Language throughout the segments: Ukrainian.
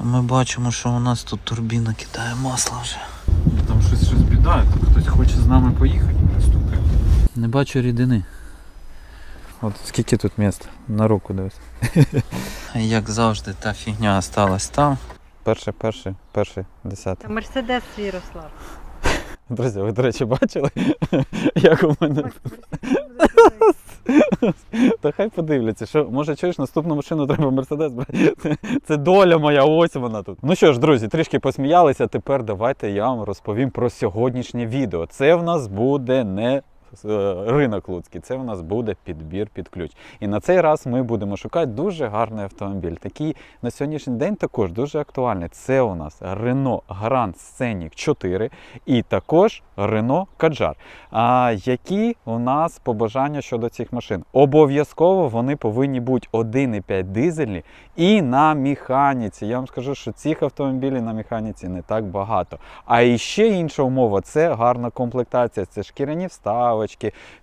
Ми бачимо, що у нас тут турбіна кидає масло вже. Там щось щось біда, тут хтось хоче з нами поїхати, не стукає. Не бачу рідини. От скільки тут міст? На руку дивись. Як завжди, та фігня осталась там. Перше, перше, перше, десяте. Та Мерседес Ярослав. Друзі, ви, до речі, бачили, як у мене. Та хай подивляться, що може чуєш, наступну машину треба Мерседес брати. Це, доля моя, ось вона тут. Ну що ж, друзі, трішки посміялися. Тепер давайте я вам розповім про сьогоднішнє відео. Це в нас буде не ринок Луцький, це в нас буде підбір під ключ. І на цей раз ми будемо шукати дуже гарний автомобіль. Такий на сьогоднішній день також дуже актуальний. Це у нас Renault Grand Scenic 4 і також Renault Kadjar. А які у нас побажання щодо цих машин? Обов'язково вони повинні бути 1,5 дизельні і на механіці. Я вам скажу, що цих автомобілів на механіці не так багато. А і ще інша умова це гарна комплектація. Це шкіряні вставочки,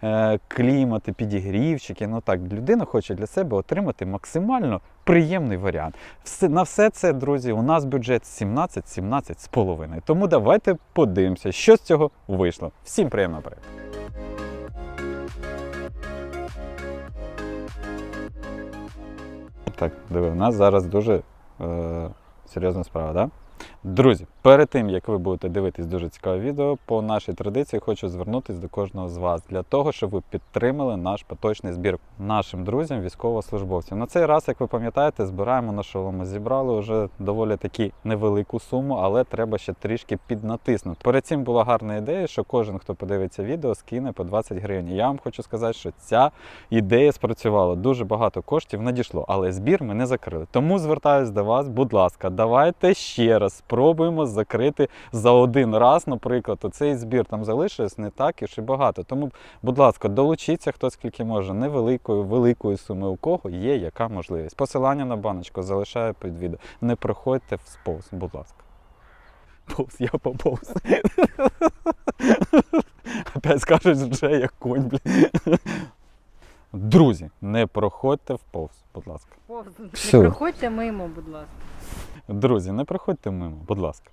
е, клімати, підігрівчики. Ну так, людина хоче для себе отримати максимально приємний варіант. На все це, друзі, у нас бюджет 17-17 з половиною. Тому давайте подивимося, що з цього вийшло. Всім приємного перегляду. Так, диви, у нас зараз дуже е, серйозна справа, да? Друзі, перед тим як ви будете дивитись дуже цікаве відео, по нашій традиції хочу звернутися до кожного з вас для того, щоб ви підтримали наш поточний збір нашим друзям, військовослужбовцям. На цей раз, як ви пам'ятаєте, збираємо на шоломи. Зібрали вже доволі таки невелику суму, але треба ще трішки піднатиснути. Перед цим була гарна ідея, що кожен, хто подивиться відео, скине по 20 гривень. Я вам хочу сказати, що ця ідея спрацювала. Дуже багато коштів надійшло, але збір ми не закрили. Тому звертаюсь до вас, будь ласка, давайте ще раз спробуємо закрити за один раз, наприклад, оцей збір там залишилось не так і ще багато. Тому, будь ласка, долучіться хто скільки може, невеликою, великою суми, у кого є яка можливість. Посилання на баночку залишаю під відео. Не проходьте всповз, будь ласка. Повз, я поповз. Опять скажуть вже як конь, блін. Друзі, не проходьте вповз, будь ласка. Повз. Не проходьте мимо, будь ласка. Друзі, не проходьте мимо, будь ласка.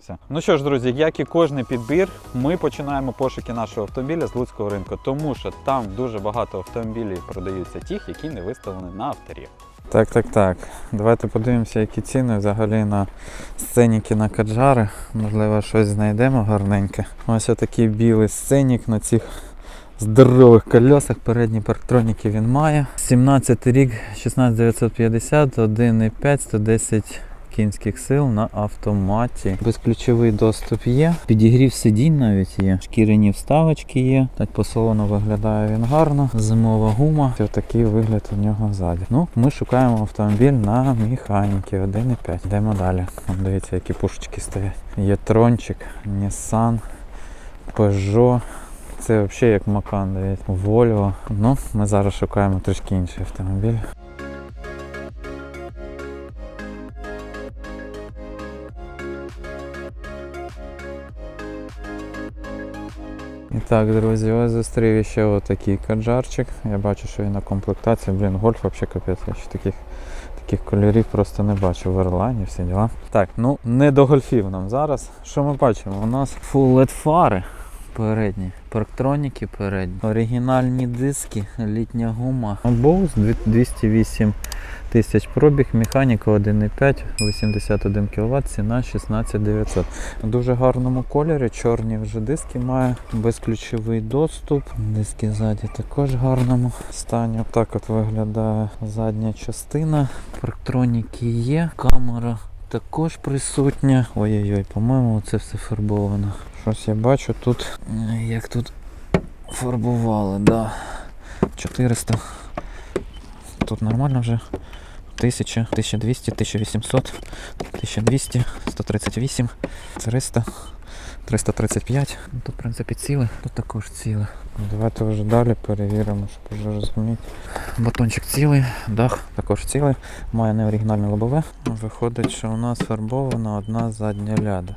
Все. Ну що ж, друзі, як і кожний підбір, ми починаємо пошуки нашого автомобіля з Луцького ринку, тому що там дуже багато автомобілів продаються тих, які не виставлені на авторі. Так, так, так. Давайте подивимося, які ціни взагалі на сценіки на каджари. Можливо, щось знайдемо гарненьке. Ось отакий білий сценік на цих здорових колесах. Передні парктроніки він має. 17 рік, 16950, 1,5, 110 кінських сил на автоматі. Безключовий доступ є. Підігрів сидінь навіть є. Шкіряні вставочки є. Так по салону виглядає він гарно. Зимова гума. Ось такий вигляд у нього ззаді. Ну, ми шукаємо автомобіль на механіки 1,5. Йдемо далі. Вон, дивіться, які пушечки стоять. Є трончик, Nissan, Peugeot. Це взагалі як Макан, дивіться. Volvo. Ну, ми зараз шукаємо трішки інший автомобіль. І так, друзі, ось зустрів ще отакий каджарчик. Я бачу, що він на комплектації. Блін, гольф взагалі капець. Я ще таких, таких кольорів просто не бачу в Ірландії, всі діла. Так, ну не до гольфів нам зараз. Що ми бачимо? У нас фуллет фари передні, парктроніки передні, оригінальні диски, літня гума. Bose 208 тисяч пробіг, механіка 1,5, 81 кВт, ціна 16900. В дуже гарному кольорі, чорні вже диски має, безключовий доступ. Диски ззаді також в гарному стані. Так от виглядає задня частина. Парктроніки є, камера також присутня. Ой-ой-ой, по-моєму, це все фарбовано. Щось я бачу тут, е, як тут фарбували, да. 400. Тут нормально вже. 1000, 1200, 1800, 1200, 138, 300, 335. Ну, Тут, в принципі, ціле, тут також ціле. Ну, Давайте вже далі перевіримо, щоб вже розуміти. Батончик цілий, дах також цілий, має неоригінальне лобове. Виходить, що у нас фарбована одна задня ляда.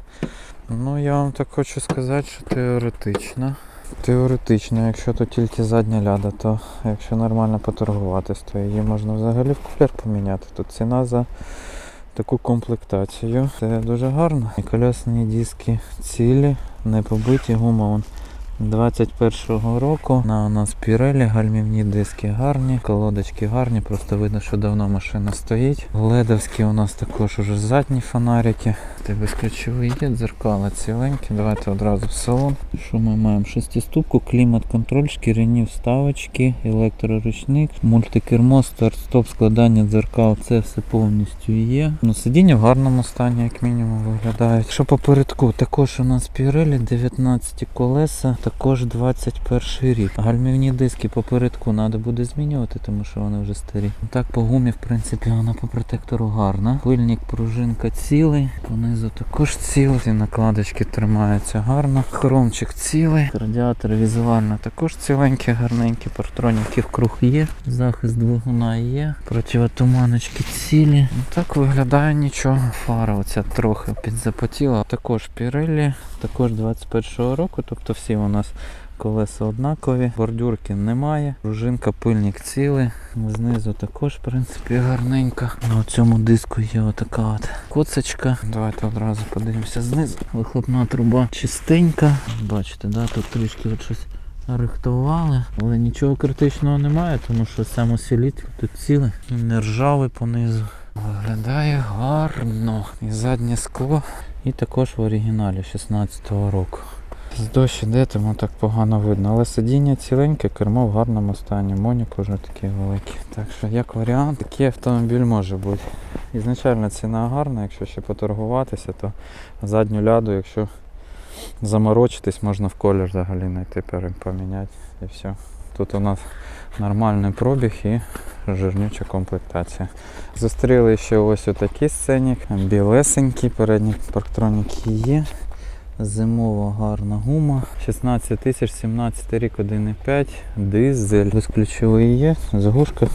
Ну, я вам так хочу сказати, що теоретично. Теоретично, якщо тут тільки задня ляда, то якщо нормально поторгуватись, то її можна взагалі в купляр поміняти. Тут ціна за таку комплектацію. Це дуже гарно. І колесні диски цілі, не побиті, гума вон 21-го року. На у нас пірелі, гальмівні диски гарні, колодочки гарні, просто видно, що давно машина стоїть. Ледовські у нас також уже задні фонарики. Ти безключовий є, дзеркала ціленькі. Давайте одразу в салон. Що ми маємо? Шестиступку, клімат-контроль, шкіряні вставочки, електроручник, мультикермо, старт-стоп, складання дзеркал. Це все повністю є. Ну, сидіння в гарному стані, як мінімум, виглядають. Що попередку? Також у нас Pirelli 19 колеса, також 21 рік. Гальмівні диски попередку треба буде змінювати, тому що вони вже старі. Так, по гумі, в принципі, вона по протектору гарна. Пильник, пружинка цілий, понизу також цілий. Ці накладочки тримаються гарно. Хромчик цілий. Радіатор візуально також ціленький, гарненький. Партроніки круг є. Захист двигуна є. Противотуманочки цілі. Ну, Так виглядає нічого. Фара оця трохи підзапотіла. Також Pirelli, також 21-го року, тобто всі у нас колеса однакові, бордюрки немає, пружинка, пильник цілий. Знизу також, в принципі, гарненько. На цьому диску є отака от коцочка. Давайте одразу подивимося знизу. Вихлопна труба чистенька. Бачите, да, тут трішки от щось рихтували, але нічого критичного немає, тому що самосіліт тут ціле, не ржавий понизу. Виглядає гарно. І заднє скло. І також в оригіналі 16-го року. З дощ іде, тому так погано видно. Але сидіння ціленьке, кермо в гарному стані. Монік уже такий великий. Так що, як варіант, такий автомобіль може бути. Ізначально ціна гарна, якщо ще поторгуватися, то задню ляду, якщо заморочитись, можна в колір взагалі знайти, поміняти і все. Тут у нас нормальний пробіг і жирнюча комплектація. Зустріли ще ось отакий сценік, білесенький, передні парктроніки є. Зимова гарна гума. 16 тисяч, 17 рік, 1,5, дизель. Безключовий є, заглушка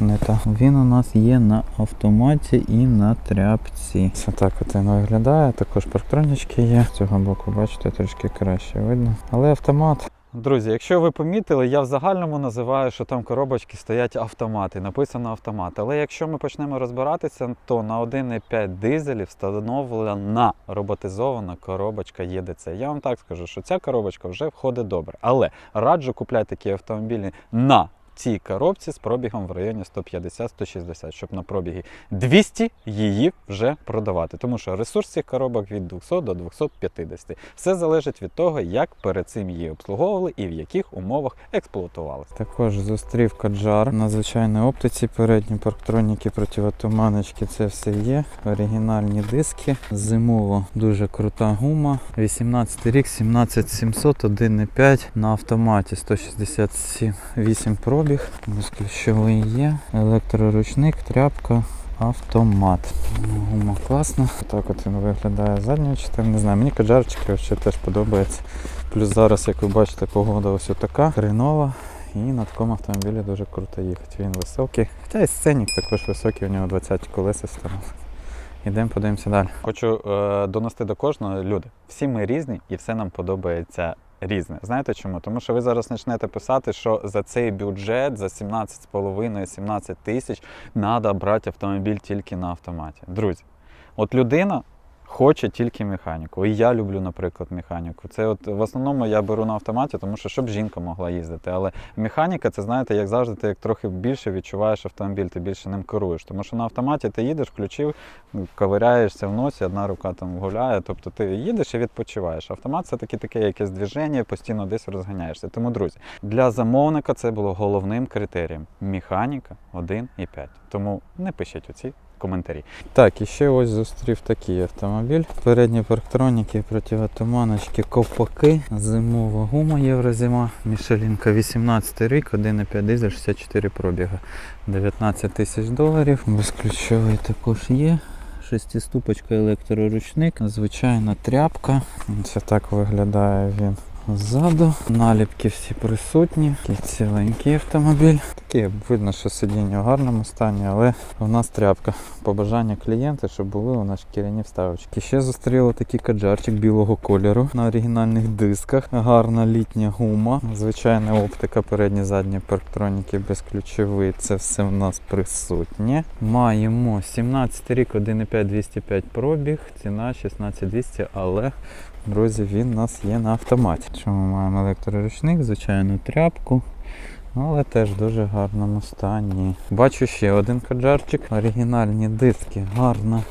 не та. Він у нас є на автоматі і на тряпці. Це так от він виглядає. Також парктронічки є. З цього боку, бачите, трішки краще видно. Але автомат. Друзі, якщо ви помітили, я в загальному називаю, що там коробочки стоять автомати, написано автомат. Але якщо ми почнемо розбиратися, то на 1,5 дизелів встановлена роботизована коробочка ЄДЦ. Я вам так скажу, що ця коробочка вже входить добре. Але раджу купляти такі автомобілі на цій коробці з пробігом в районі 150-160, щоб на пробігі 200 її вже продавати. Тому що ресурс цих коробок від 200 до 250. Все залежить від того, як перед цим її обслуговували і в яких умовах експлуатували. Також зустрів каджар на звичайній оптиці, передні парктроніки, противотуманочки, це все є. Оригінальні диски. Зимово дуже крута гума. 18 рік, 17700, 1,5 на автоматі 168 пробіг. Безключовий є. Електроручник, тряпка. Автомат. Гума класна. Так от він виглядає з задньої. Не знаю, мені каджарчики ще теж подобається. Плюс зараз, як ви бачите, погода ось така хренова. І на такому автомобілі дуже круто їхати. Він високий. Хоча і сценік також високий, у нього 20 колеса встановлені. Ідемо, подивимося далі. Хочу е, донести до кожного люди. Всі ми різні і все нам подобається різне. Знаєте чому? Тому що ви зараз почнете писати, що за цей бюджет, за 17,5-17 тисяч, треба брати автомобіль тільки на автоматі. Друзі, от людина. Хоче тільки механіку. І я люблю, наприклад, механіку. Це от в основному я беру на автоматі, тому що щоб жінка могла їздити. Але механіка, це знаєте, як завжди, ти як трохи більше відчуваєш автомобіль, ти більше ним керуєш. Тому що на автоматі ти їдеш, включив, ковиряєшся в носі, одна рука там гуляє. Тобто ти їдеш і відпочиваєш. Автомат це таки таке якесь движення, постійно десь розганяєшся. Тому, друзі, для замовника це було головним критерієм. Механіка 1,5. Тому не пишіть оці коментарі. Так, і ще ось зустрів такий автомобіль. Передні парктроніки, противотуманочки, ковпаки, зимова гума Єврозима, Мішелінка 18 рік, 1,5 дизель, 64 пробіга, 19 тисяч доларів. Безключовий також є. Шестиступочка електроручник, звичайна тряпка. Це так виглядає він ззаду. Наліпки всі присутні. Такий ціленький автомобіль. такі, видно, що сидіння в гарному стані, але у нас тряпка. Побажання клієнта, щоб були у нас шкіряні вставочки. Ще зустріли такий каджарчик білого кольору на оригінальних дисках. Гарна літня гума, звичайна оптика, передні задні парктроніки безключовий. Це все в нас присутнє. Маємо 17 рік, 1,5 205 пробіг, ціна 16200, але Друзі, він у нас є на автоматі. Ми маємо електроручник, звичайну тряпку, але теж в дуже гарному стані. Бачу ще один каджарчик, оригінальні диски, гарна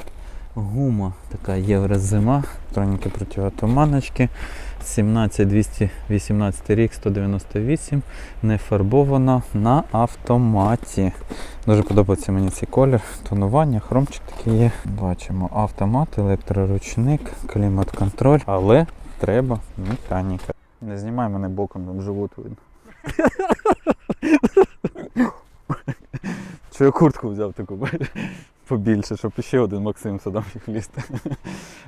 гума, така єврозима, електроніки противотуманочки. 17218 рік, 198, не фарбована на автоматі. Дуже подобається мені цей колір, тонування, хромчик такий є. Бачимо автомат, електроручник, клімат-контроль, але треба механіка. Не знімай мене боком, там живот видно. Що я куртку взяв таку бачиш? Побільше, щоб ще один Максим сюди міг влізти.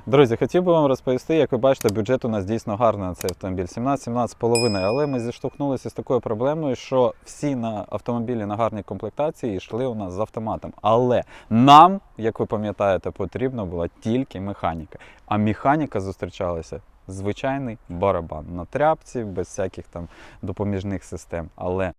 Друзі, хотів би вам розповісти, як ви бачите, бюджет у нас дійсно гарний на цей автомобіль. 17-17,5. Але ми зіштовхнулися з такою проблемою, що всі на автомобілі на гарній комплектації йшли у нас з автоматом. Але нам, як ви пам'ятаєте, потрібна була тільки механіка. А механіка зустрічалася. Звичайний барабан на тряпці, без всяких там допоміжних систем. Але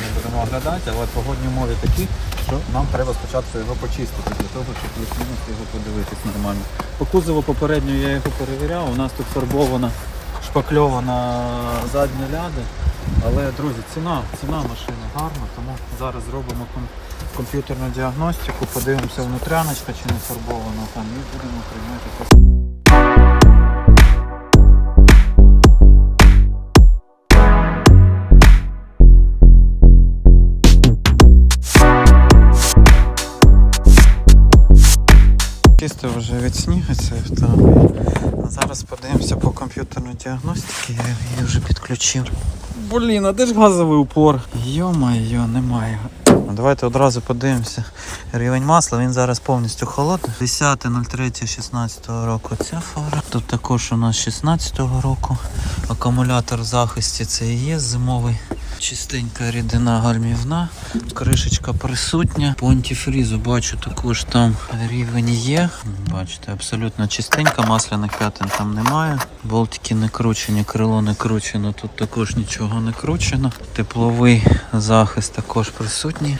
сьогодні будемо оглядати, але погодні умови такі, що нам треба спочатку його почистити для того, щоб плюс-мінус його подивитись нормально. По кузову попередньо я його перевіряв. У нас тут фарбована, шпакльована задня ляда. Але, друзі, ціна, ціна машини гарна, тому зараз зробимо комп'ютерну діагностику, подивимося внутряночка чи не фарбована там і будемо приймати Чисто вже від снігу цей автомобіль. Зараз подивимося по комп'ютерній діагностиці. Я її вже підключив. Блін, а де ж газовий упор? Йо-майо, немає. Ну, Давайте одразу подивимося. Рівень масла, він зараз повністю холодний. 10.03.16 року ця фара. Тут також у нас 16-го року. Акумулятор в захисті це і є зимовий. Чистенька рідина гальмівна, кришечка присутня. По антифрізу бачу також там рівень є. Бачите, абсолютно чистенька, масляних п'ятин там немає. Болтики не кручені, крило не кручено, тут також нічого не кручено. Тепловий захист також присутній.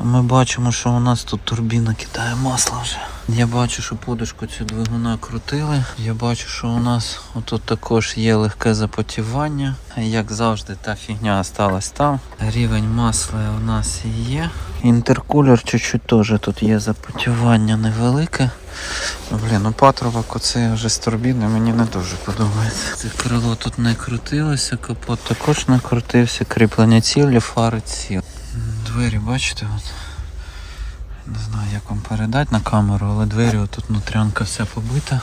Ми бачимо, що у нас тут турбіна кидає масло вже. Я бачу, що подушку цю двигуна крутили. Я бачу, що у нас тут також є легке запотівання. Як завжди, та фігня осталась там. Рівень масла у нас є. Інтеркулер чуть-чуть теж тут є запотівання невелике. Блін, ну патрубок оцей вже з турбіни мені не дуже подобається. Це крило тут не крутилося, капот також не крутився, кріплення цілі, фари цілі. Двері, бачите, от. Не знаю, як вам передати на камеру, але двері тут внутрянка вся побита.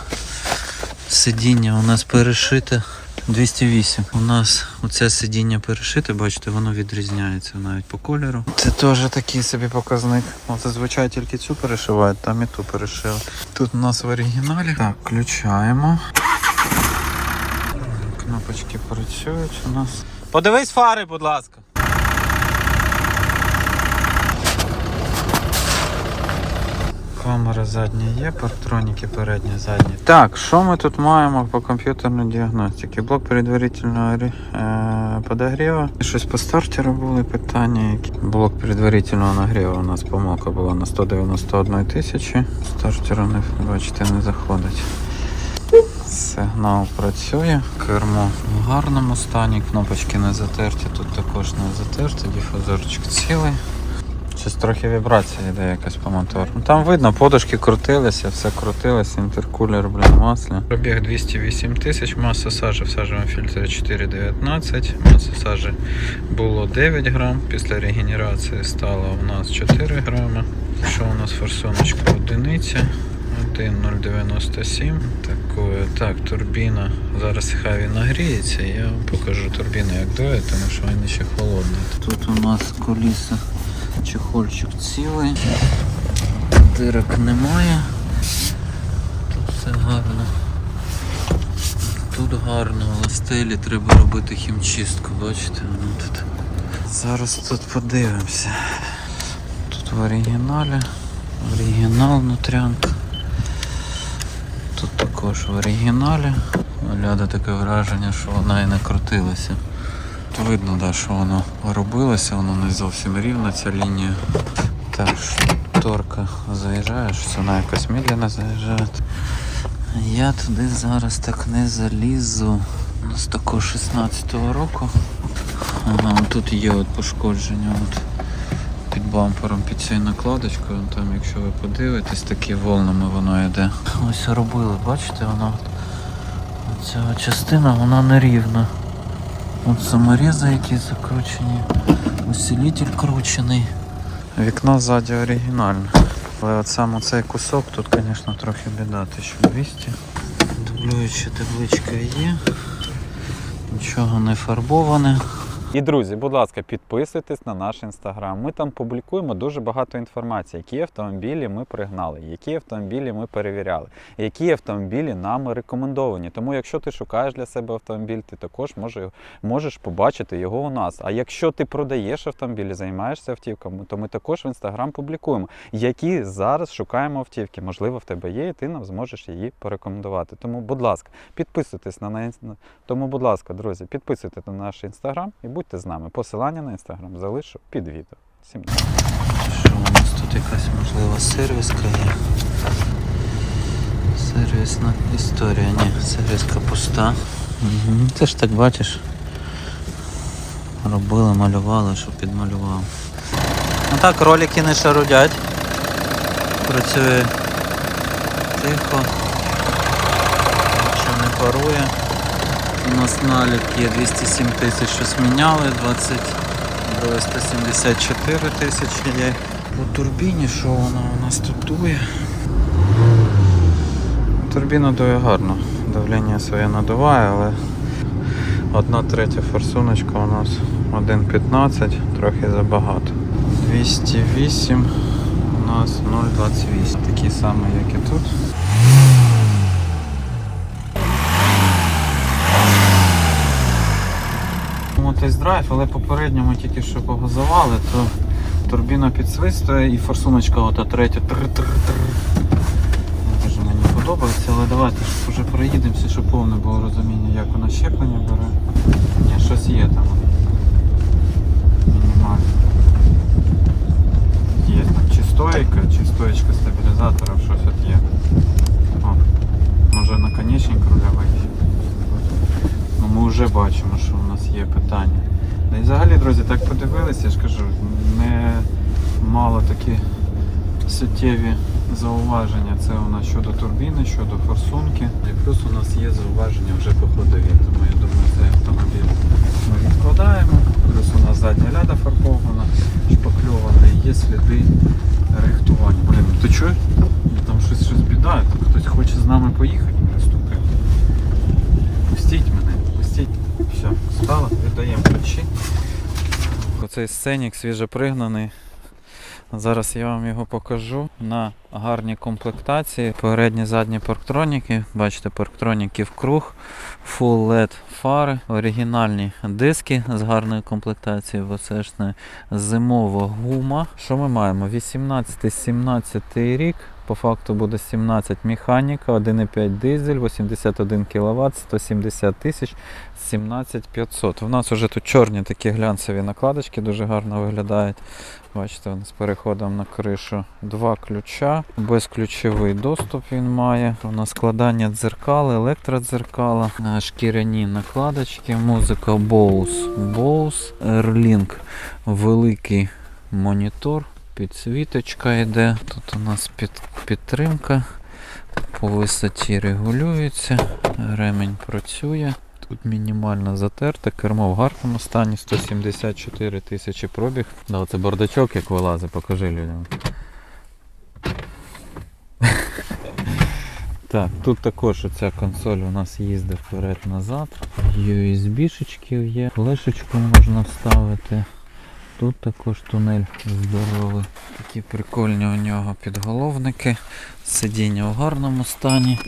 Сидіння у нас перешите 208. У нас оце сидіння перешите, бачите, воно відрізняється навіть по кольору. Це теж такий собі показник. Зазвичай тільки цю перешивають, там і ту перешили. Тут у нас в оригіналі. Так, включаємо. Кнопочки працюють у нас. Подивись фари, будь ласка. Камера задня є, парктроніки передні, задні. Так, що ми тут маємо по комп'ютерній діагностиці? Блок предварительного е, подогріву. Щось по стартеру були питання. які. Блок предварительного нагріву у нас помилка була на 191 тисячі. Стартера не бачите, не заходить. Сигнал працює, кермо в гарному стані, кнопочки не затерті, тут також не затерті, дифузорчик цілий. Щось трохи вібрація йде якась по мотору. Ну, там видно, подушки крутилися, все крутилося, інтеркулер, блін, в маслі. Пробіг 208 тисяч, маса сажі в сажевому фільтрі 4,19, маса сажі було 9 грам, після регенерації стало у нас 4 грами. Що у нас форсуночка одиниця? 1,097. Такое. Так, турбіна. Зараз хай він нагріється, я вам покажу турбіну, як дує, тому що він ще холодний. Тут у нас коліса, чехольчик цілий, дирок немає. Тут все гарно. Тут гарно, але стелі треба робити хімчистку, бачите, воно тут. Зараз тут подивимося. Тут в оригіналі. Оригінал внутрянка. Тут також в оригіналі. Ляда таке враження, що вона і не крутилася. Тут видно, да, що воно робилося, воно не зовсім рівна ця лінія. Так, шторка заїжджаєш, вона якось медленно заїжджає. Я туди зараз так не залізу. У нас також 16-го року. Ага, тут є от пошкодження. От під бампером, під цією накладочкою. Там, якщо ви подивитесь, такі волнами воно йде. Ось робили, бачите, воно. Ця частина вона нерівна. От саморізи, які закручені, усилитель кручений. Вікно ззаді оригінальне. Але от саме цей кусок тут, звісно, трохи біда, 1200. Дублююча табличка є. Нічого не фарбоване. І друзі, будь ласка, підписуйтесь на наш інстаграм. Ми там публікуємо дуже багато інформації, які автомобілі ми пригнали, які автомобілі ми перевіряли, які автомобілі нами рекомендовані. Тому, якщо ти шукаєш для себе автомобіль, ти також може, можеш побачити його у нас. А якщо ти продаєш автомобілі, займаєшся автівками, то ми також в інстаграм публікуємо, які зараз шукаємо автівки. Можливо, в тебе є, і ти нам зможеш її порекомендувати. Тому, будь ласка, підписуйтесь на тому, будь ласка, друзі, підписуйтесь на наш інстаграм і будьте з нами. Посилання на інстаграм залишу під відео. Всім. Що у нас тут якась можливо сервіска є? Сервісна історія, ні, сервіска пуста. Угу. Ти ж так бачиш. Робили, малювали, що підмалював. Ну так, ролики не шарудять. Працює тихо. Нічого не парує. У нас налік є 207 тисяч, щось міняли, 20 до 174 тисячі є. У турбіні, що вона у нас тут дує? Турбіна дує гарно. Давлення своє надуває, але одна третя форсуночка у нас 1.15, трохи забагато. 208 у нас 0,28. Такий самий, як і тут. Тест-драйв, але попередньо ми тільки що погазували, то турбіна підсвистує і форсуночка ота третя. Тр-тр-тр. Дуже мені подобається, але давайте вже проїдемося, щоб повне було розуміння, як вона щеплення бере. Ні, щось є там. Мінімально. Є там чи стойка, чи стоєчка стабілізатора, щось от є. О, може наконечник рульовий. Ну, ми вже бачимо, що у нас є питання. Да і взагалі, друзі, так подивилися, я ж кажу, не мало такі суттєві зауваження. Це у нас щодо турбіни, щодо форсунки. І плюс у нас є зауваження вже по ходові. Тому я думаю, цей автомобіль ми відкладаємо. Плюс у нас задня ляда фарбована, шпакльована, і є сліди рихтування. Блін, ти чуєш? Там щось, щось біда, хтось хоче з нами поїхати, не стукає. Пустіть мене. Все, стало, віддаємо ключі. Оцей сценік свіжопригнаний. Зараз я вам його покажу на гарній комплектації. Передні задні парктроніки. Бачите, парктроніків круг, Full LED фари, оригінальні диски з гарною комплектацією, бо ж не зимова гума. Що ми маємо? 18-17 рік. По факту буде 17 механіка, 1,5 дизель, 81 кВт, 170 тисяч, 17500. У нас вже тут чорні такі глянцеві накладочки, дуже гарно виглядають. Бачите, з переходом на кришу. Два ключа, безключовий доступ він має. У нас складання дзеркал, електродзеркала, шкіряні накладочки, музика Bose, Bose, Airlink, великий монітор. підсвіточка йде. Тут у нас під, підтримка. По висоті регулюється, ремень працює. Тут мінімально затерте, кермо в гарному стані, 174 тисячі пробіг. Да, оце бардачок як вилазить, покажи людям. Так, тут також оця консоль у нас їздить вперед-назад. USB-шечки є, флешечку можна вставити. Тут також тунель здоровий. Такі прикольні у нього підголовники. Сидіння в гарному стані.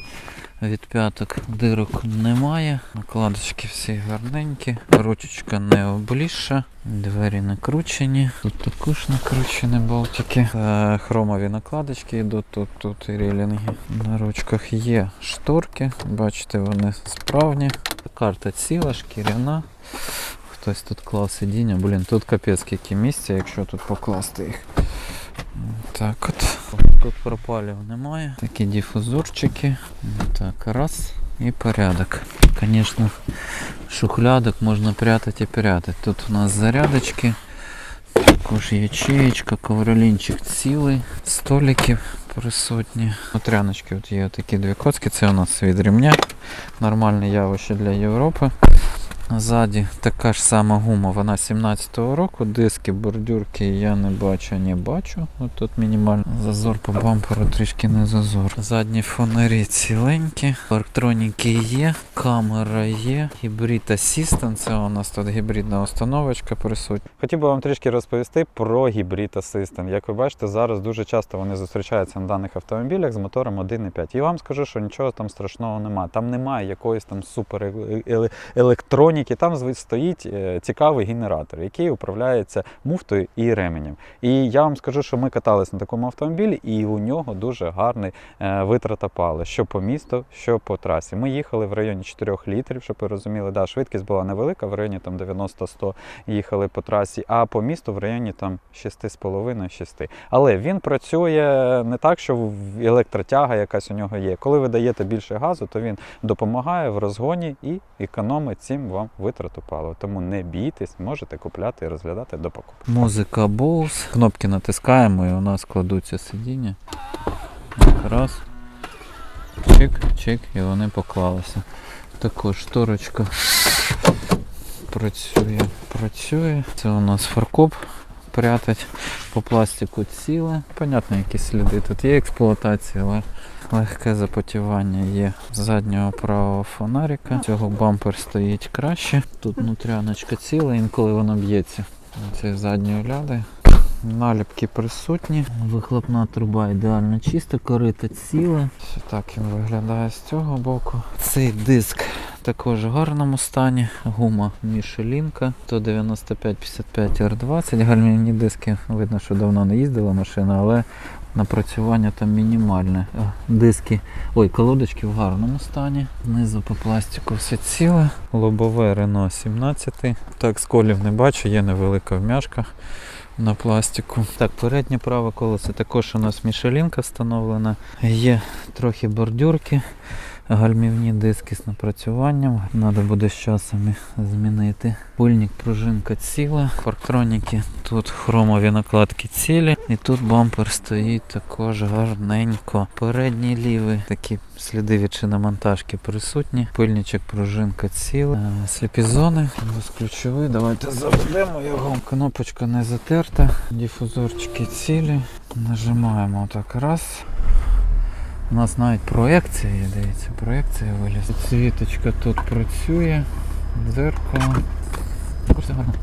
Від п'яток дирок немає. Накладочки всі гарненькі. Ручечка не облізша. Двері накручені. Тут також накручені болтики. Е, Хромові накладочки йдуть тут, тут і релінги. На ручках є шторки. Бачите, вони справні. Карта ціла, шкіряна. Хтось тут клав сидіння. Блін, тут капець скільки місця, якщо тут покласти їх. Так от. Тут пропалів немає. Такі дифузорчики. Так, раз. І порядок. Звісно, шухлядок можна прятати і прятати. Тут у нас зарядочки. Також ячеєчка, ковролінчик цілий, столиків присутні. Отряночки от є такі дві коцки, це у нас від ремня. Нормальне явище для Європи. Ззаді така ж сама гума, вона 17-го року. Диски, бордюрки я не бачу, не бачу. От тут мінімальний зазор по бамперу трішки не зазор. Задні фонарі ціленькі, електроніки є, камера є, гібрид Assistant, це у нас тут гібридна установочка присутня. Хотів би вам трішки розповісти про гібрид Assistant. Як ви бачите, зараз дуже часто вони зустрічаються на даних автомобілях з мотором 1.5. І вам скажу, що нічого там страшного немає. Там немає якоїсь там супер еле- електроніки. Там стоїть е, цікавий генератор, який управляється муфтою і ременем. І я вам скажу, що ми катались на такому автомобілі, і у нього дуже гарний е, витрата пали, що по місту, що по трасі. Ми їхали в районі 4 літрів, щоб ви розуміли. Да, швидкість була невелика, в районі там 90-100 їхали по трасі, а по місту в районі там 6,5-6. Але він працює не так, що електротяга якась у нього є. Коли ви даєте більше газу, то він допомагає в розгоні і економить цим вам витрату палива. Тому не бійтесь, можете купляти і розглядати до покупки. Музика Bose. Кнопки натискаємо і у нас кладуться сидіння. Раз. Чик, чик, і вони поклалися. Також шторочка працює, працює. Це у нас фаркоп прятать. По пластику ціле. Понятно, які сліди тут є експлуатації, але легке запотівання є заднього правого фонарика. Цього бампер стоїть краще. Тут внутряночка ціла, інколи воно б'ється. Це задні оляди. Наліпки присутні. Вихлопна труба ідеально чиста, корита ціле. Ось так він виглядає з цього боку. Цей диск також в гарному стані. Гума Мішелінка 195-55 R20. Гальмівні диски видно, що давно не їздила машина, але напрацювання там мінімальне. Диски, ой, колодочки в гарному стані. Знизу по пластику все ціле. Лобове Рено 17. Так, сколів не бачу, є невелика вмяшка на пластику. Так, переднє праве колесо також у нас мішелінка встановлена. Є трохи бордюрки, гальмівні диски з напрацюванням. Треба буде з часом змінити. Пульник, пружинка ціла. Парктроніки тут хромові накладки цілі. І тут бампер стоїть також гарненько. Передній лівий такі сліди від шиномонтажки присутні. Пильничок, пружинка ціла. Е, Сліпізони. Безключовий. Давайте заведемо його. Кнопочка не затерта. Дифузорчики цілі. Нажимаємо так раз. У нас навіть проекція є, дивіться, проекція виліз. Світочка тут працює, дзеркало. Також все гарно.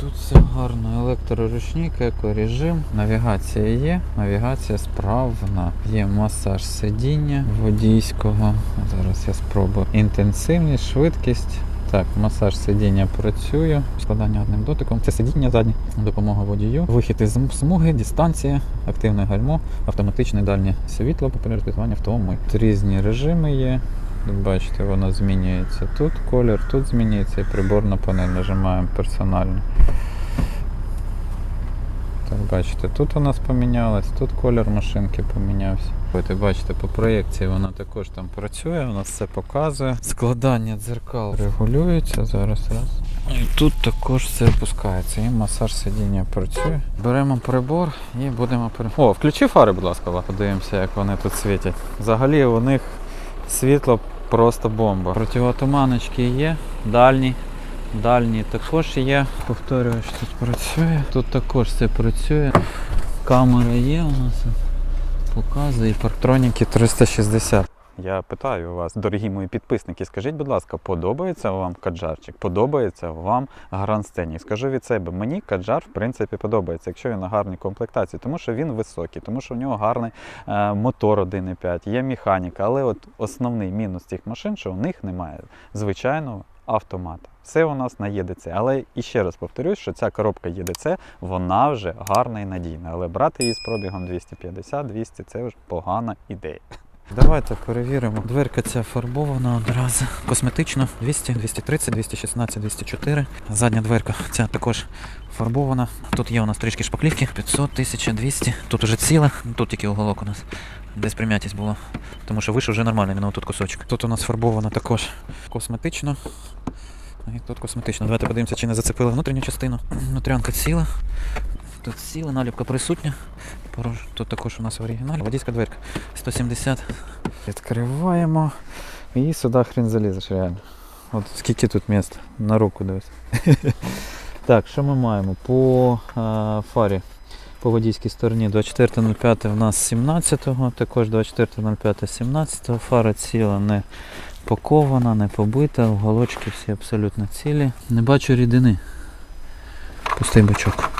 Тут все гарно. Електроручник, екорежим, навігація є, навігація справна. Є масаж сидіння водійського. Зараз я спробую. Інтенсивність, швидкість. Так, масаж сидіння працює. Складання одним дотиком. Це сидіння заднє, допомога водію. Вихід із смуги, дистанція, активне гальмо, автоматичне дальнє світло, попереджування. Тут різні режими є. Бачите, воно змінюється тут колір, тут змінюється і приборна панель. Нажимаємо персонально. Так, бачите, тут у нас помінялось, тут колір машинки помінявся. Ви бачите, по проєкції вона також там працює, у нас все показує. Складання дзеркал регулюється. Зараз раз. І тут також все опускається. І масаж сидіння працює. Беремо прибор і будемо. О, включи фари, будь ласка, подивимося, як вони тут світять. Взагалі у них світло просто бомба. Противотуманочки є, дальні. Дальні також є. Повторюю, що тут працює. Тут також все працює. Камера є у нас. Показує парктроніки 360. Я питаю вас, дорогі мої підписники, скажіть, будь ласка, подобається вам каджарчик? Подобається вам грансцені? Скажу від себе, мені каджар в принципі подобається, якщо він на гарній комплектації, тому що він високий, тому що в нього гарний е, мотор 1.5, є механіка. Але от основний мінус цих машин, що у них немає звичайного автомата. Все у нас на ЄДЦ. Але і ще раз повторюсь, що ця коробка ЄДЦ, вона вже гарна і надійна. Але брати її з пробігом 250-200 це вже погана ідея. Давайте перевіримо. Дверка ця фарбована одразу. Косметично 200, 230, 216, 204. Задня дверка ця також фарбована. Тут є у нас трішки шпаклівки. 500, 1200. Тут уже ціла. Тут тільки уголок у нас. Десь прим'ятість була. Тому що вийшов вже нормально, він тут кусочок. Тут у нас фарбована також косметично. І тут косметично. Давайте подивимося, чи не зацепили внутрішню частину. Внутрянка ціла. Тут ціла, наліпка присутня. Тут також у нас в оригіналі. Водійська дверка. 170. Відкриваємо. І сюди хрен залізеш реально. От скільки тут місць? На руку дивись. так, що ми маємо? По е, фарі. По водійській стороні 24.05 у нас 17-го, також 24.05 17-го. Фара ціла не пакована, не побита, уголочки всі абсолютно цілі. Не бачу рідини. Пустий бачок.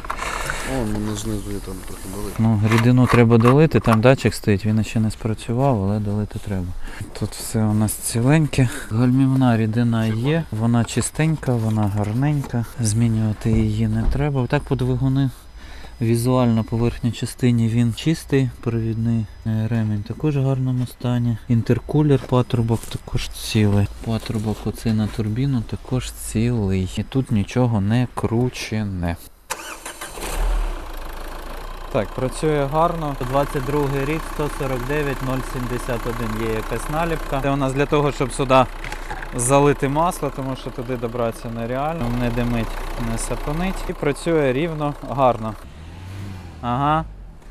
О, ну знизу є там трохи болить. Ну, рідину треба долити, там датчик стоїть, він ще не спрацював, але долити треба. Тут все у нас ціленьке. Гальмівна рідина є, вона чистенька, вона гарненька. Змінювати її не треба. Так по двигуни. Візуально по верхній частині він чистий, провідний Е, ремінь також в гарному стані. Інтеркулер патрубок також цілий. Патрубок оцей на турбіну також цілий. І тут нічого не кручене. Так, працює гарно. 22 рік, 149 071 є якась наліпка. Це у нас для того, щоб сюди залити масло, тому що туди добратися нереально. Не димить, не сапонить. І працює рівно, гарно. Ага.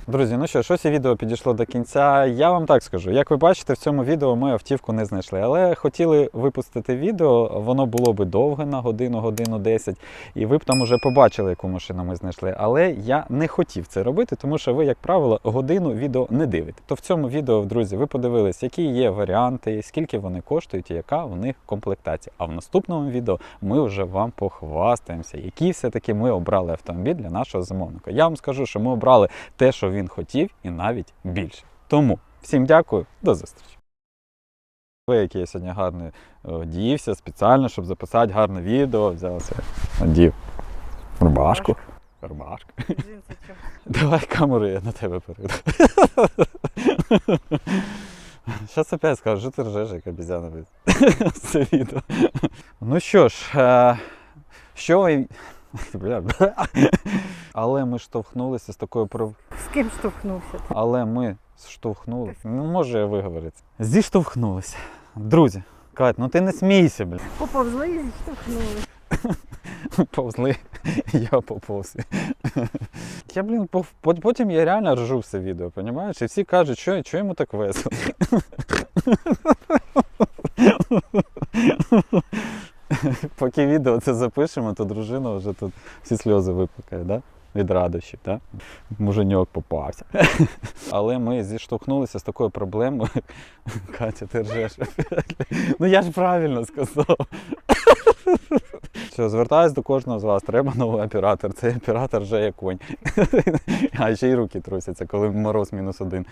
Друзі, ну що, щось і відео підійшло до кінця. Я вам так скажу. Як ви бачите, в цьому відео ми автівку не знайшли. Але хотіли випустити відео, воно було би довге на годину, годину 10, і ви б там уже побачили, яку машину ми знайшли. Але я не хотів це робити, тому що ви, як правило, годину відео не дивите. То в цьому відео, друзі, ви подивились, які є варіанти, скільки вони коштують і яка в них комплектація. А в наступному відео ми вже вам похвастаємося, який все-таки ми обрали автомобіль для нашого замовника. Я вам скажу, що ми обрали те, що він хотів, і навіть більше. Тому всім дякую, до зустрічі. Ви, який я сьогодні гарно е, одівся спеціально, щоб записати гарне відео, взявся, одів рубашку. Рубашку. Давай камеру, я на тебе перейду. Зараз опять скажу, що ти ржеш, як обізяна це відео. Ну що ж, е, що бля. Але ми штовхнулися з такою пров... З ким штовхнувся? ти? Але ми штовхнулися. Ну, може я виговоритися. Зіштовхнулися. Друзі, Кать, ну ти не смійся, бля. Поповзли і зіштовхнули. Повзли, я поповз. Я, блін, пов- пот- потім я реально ржу все відео, понімаєш? І всі кажуть, що, що йому так весело. Поки відео це запишемо, то дружина вже тут всі сльози випукає, да? Від радощів, да? Муженьок попався. Але ми зіштовхнулися з такою проблемою. Катя, ти ржеш. Ну я ж правильно сказав. Все, звертаюсь до кожного з вас. Треба новий оператор. Цей оператор вже як конь. А ще й руки трусяться, коли мороз мінус один.